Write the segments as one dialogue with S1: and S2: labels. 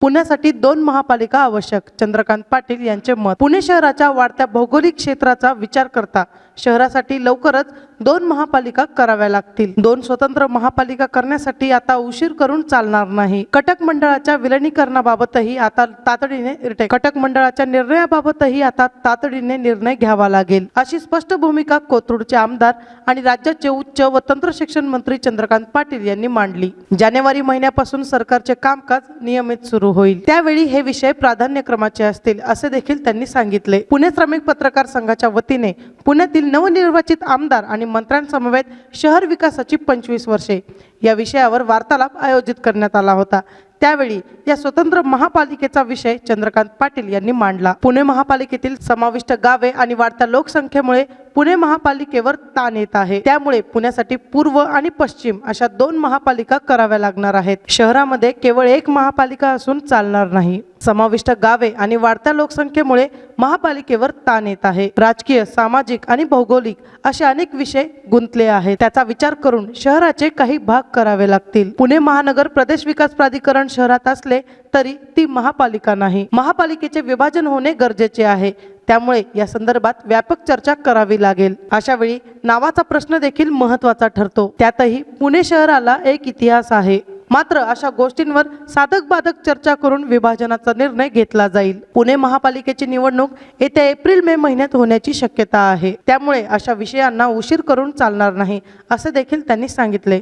S1: पुण्यासाठी दोन महापालिका आवश्यक. चंद्रकांत पाटील यांचे मत. पुणे शहराच्या वाढत्या भौगोलिक क्षेत्राचा विचार करता शहरासाठी लवकरच दोन महापालिका कराव्या लागतील. दोन स्वतंत्र महापालिका करण्यासाठी आता उशीर करून चालणार नाही. कटक मंडळाच्या विलनीकरणाबाबतही आता तातडीने कटक मंडळाच्या निर्णयाबाबतही आता तातडीने निर्णय घ्यावा लागेल. अशी स्पष्ट भूमिका कोथरूडचे आमदार आणि राज्याचे उच्च व तंत्र शिक्षण मंत्री चंद्रकांत पाटील यांनी मांडली. जानेवारी महिन्यापासून सरकारचे कामकाज नियमित सुरू. सुरू होईल. त्यावेळी हे विषय प्राधान्यक्रमाचे असतील असे देखील त्यांनी सांगितले. पुणे श्रमिक पत्रकार संघाच्या वतीने पुण्यातील नवनिर्वाचित आमदार आणि मंत्र्यांसमवेत शहर विकासाची पंचवीस वर्षे या विषयावर वार्तालाप आयोजित करण्यात आला होता. त्यावेळी या स्वतंत्र महापालिकेचा विषय चंद्रकांत पाटील यांनी मांडला. पुणे महापालिकेतील समाविष्ट गावे आणि वाढत्या लोकसंख्येमुळे पुणे महापालिकेवर ताण येत आहे. त्यामुळे पुण्यासाठी पूर्व आणि पश्चिम अशा दोन महापालिका कराव्या लागणार आहेत. शहरामध्ये केवळ एक महापालिका असून चालणार नाही. समाविष्ट गावे आणि वाढत्या लोकसंख्येमुळे महापालिकेवर ताण येत आहे. राजकीय सामाजिक आणि भौगोलिक असे अनेक विषय गुंतले आहेत. त्याचा विचार करून शहराचे काही भाग करावे लागतील. पुणे महानगर प्रदेश विकास प्राधिकरण शहरात असले तरी ती महापालिका नाही. महापालिकेचे विभाजन होणे गरजेचे आहे. त्यामुळे या संदर्भात व्यापक चर्चा करावी लागेल. अशा वेळी नावाचा प्रश्न देखील महत्त्वाचा ठरतो. त्यातही पुणे शहराला एक इतिहास आहे. मात्र अशा गोष्टींवर साधक बाधक चर्चा करून विभाजनाचा निर्णय घेतला जाईल. पुणे महापालिकेची निवडणूक येत्या एप्रिल मे महिन्यात होण्याची शक्यता आहे. त्यामुळे अशा विषयांना उशीर करून चालणार नाही असे देखील त्यांनी सांगितले.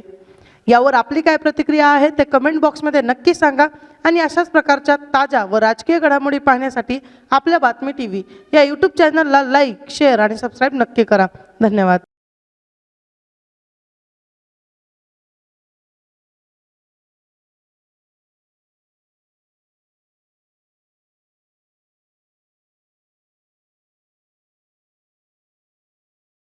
S1: यावर आपली काय प्रतिक्रिया आहे ते कमेंट बॉक्समध्ये नक्की सांगा आणि अशाच प्रकारच्या ताज्या व राजकीय घडामोडी पाहण्यासाठी आपल्या बातमी टी व्ही या यूट्यूब चॅनलला लाईक शेअर आणि सबस्क्राईब नक्की करा. धन्यवाद.